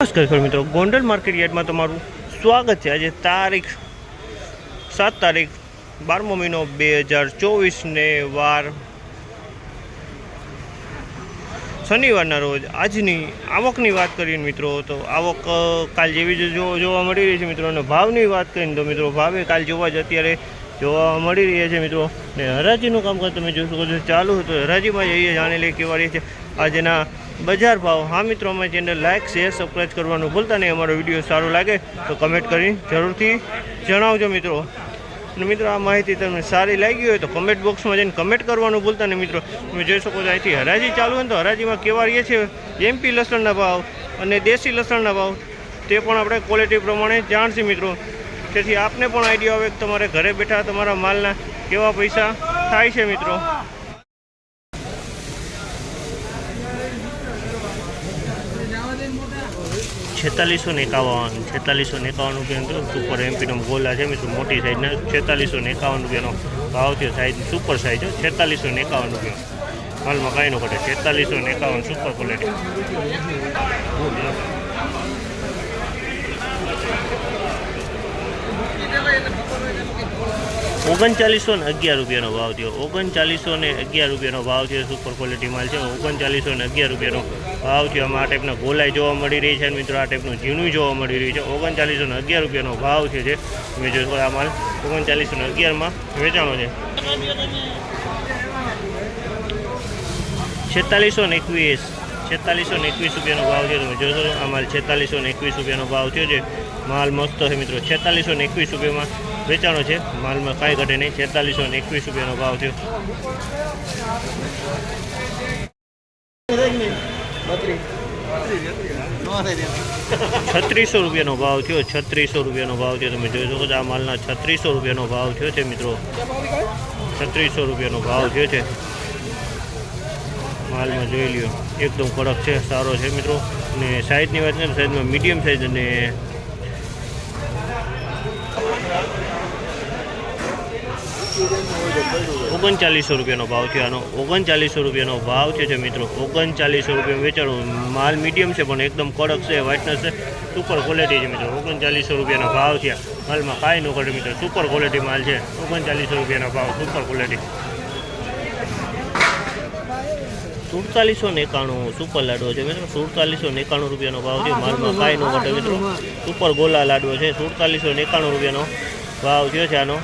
નમસ્કાર મિત્રો, ગોંડલ માર્કેટ યાર્ડમાં તમારું સ્વાગત છે. આજે તારીખ સાત તારીખ બારમો મહિનો બે હજાર ચોવીસને વાર શનિવારના રોજ આજની આવકની વાત કરીએ મિત્રો, તો આવક કાલ જેવી જોવા મળી રહી છે મિત્રો, અને ભાવની વાત કરીને તો મિત્રો, ભાવે કાલ જોવા જ અત્યારે જોવા મળી રહ્યા છે મિત્રો. ને હરાજીનું કામકાજ તમે જોઈ શકો છો, ચાલુ હતું. હરાજીમાં જઈએ જાણી લઈએ કેવા રહી છે. આજના બજાર ભાવ. હા મિત્રો, અમારી ચેનલ લાઇક શેર સબસ્ક્રાઈબ કરવાનું ભૂલતા નહીં. અમારો વીડિયો સારો લાગે તો કમેન્ટ કરી જરૂરથી જણાવજો મિત્રો. મિત્રો, આ માહિતી તમને સારી લાગી હોય તો કમેન્ટ બોક્સમાં જઈને કમેન્ટ કરવાનું ભૂલતા નહીં મિત્રો. તમે જોઈ શકો છો, અહીંથી હરાજી ચાલુ હોય તો હરાજીમાં કેવા રહીએ છે? એમપી લસણના ભાવ અને દેશી લસણના ભાવ, તે પણ આપણે ક્વોલિટી પ્રમાણે જાણશી મિત્રો. તેથી આપને પણ આઈડિયા આવે કે તમારે ઘરે બેઠા તમારા માલના કેવા પૈસા થાય છે મિત્રો. છેતાલીસો ને એકાવન છેતાલીસો ને એકાવન રૂપિયાનો સુપર એમપીનો ગોલા છે, મિત્રો, મોટી સાઈઝના છેતાલીસો ને એકાવન રૂપિયાનો ભાવ છે સાઈઝ સુપર સાઈઝ છેતાલીસો ને એકાવન રૂપિયા. હાલમાં કાંઈ ન ઘટે, છેતાલીસો ને એકાવન સુપર ક્વોલિટી ઓગણચાલીસો ને અગિયાર રૂપિયાનો ભાવ થયો. ઓગણચાલીસો ને અગિયાર રૂપિયાનો ભાવ થયો. સુપર ક્વોલિટી માલ છે. ઓગણચાલીસો ને અગિયાર રૂપિયાનો ભાવ થયો. આમાં આ ટાઈપના ગોલાઈ જોવા મળી રહી છે અને મિત્રો, આ ટાઈપનું ઝીણું જોવા મળી રહ્યું છે. ઓગણચાલીસો ને અગિયાર રૂપિયાનો ભાવ છે. જે તમે જોશો આ માલ ઓગણચાલીસો ને અગિયારમાં વેચાણો છે. છેતાલીસો ને એકવીસ. છેતાલીસો ને એકવીસ રૂપિયાનો ભાવ છે. તમે જોશો આ માલ છેતાલીસો ને એકવીસ રૂપિયાનો ભાવ થયો છે. માલ મસ્ત છે મિત્રો. છેતાલીસો ને એકવીસ રૂપિયામાં વેચાણો છે. માલમાં કાંઈ ઘટે નહીં. છેતાલીસો ને એકવીસ રૂપિયાનો ભાવ થયો. છત્રીસો રૂપિયાનો ભાવ થયો. છત્રીસો રૂપિયાનો ભાવ થયો. તમે જોઈ શકો છો આ માલના છત્રીસો રૂપિયાનો ભાવ થયો છે, મિત્રો. છત્રીસો રૂપિયાનો ભાવ થયો છે. માલમાં જોઈ લ્યો, એકદમ કડક છે, સારો છે મિત્રો. અને સાઈઝની વાત છે તો સાઈઝમાં મીડિયમ સાઈઝ અને ઓગણચાલીસો રૂપિયાનો ભાવ છે આનો. ઓગણચાલીસો રૂપિયાનો ભાવ છે જે મિત્રો. ઓગણચાલીસો રૂપિયા વેચાણો. માલ મીડિયમ છે, પણ એકદમ કડક છે વ્હાઇટનેસ છે. સુપર ક્વોલિટી છે મિત્રો. ઓગણચાલીસો રૂપિયાનો ભાવ છે. માલમાં કાંઈ ન કરે મિત્રો. સુપર ક્વોલિટી માલ છે. ઓગણચાલીસો રૂપિયાનો ભાવ. સુપર ક્વોલિટી સુડતાલીસો એકાણું સુપર લાડવો છે મિત્રો. સુડતાલીસો એકાણું રૂપિયાનો ભાવ છે. માલમાં કાંઈ નો ઘટે મિત્રો. સુપર ગોલા લાડવો છે. સુડતાલીસો એકાણું રૂપિયાનો ભાવ થયો છે આનો.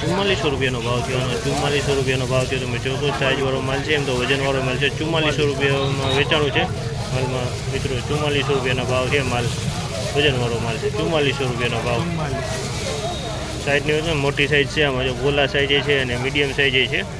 ચુમ્માલીસો રૂપિયાનો ભાવ થયો અને ચુમ્માલીસો રૂપિયાનો ભાવ થયો. તમે ચોથો સાઈઝવાળો માલ છે. એમ તો વજનવાળો માલ છે. ચુમ્માલીસો રૂપિયામાં વેચાણું છે માલમાં. મિત્રો, ચુમ્માલીસો રૂપિયાનો ભાવ છે માલ. વજનવાળો માલ છે. ચુમ્માલીસો રૂપિયાનો ભાવ. સાઈઝની મોટી સાઈઝ છે આમાં જો ગોલા સાઈઝ છે અને મીડિયમ સાઈઝ છે.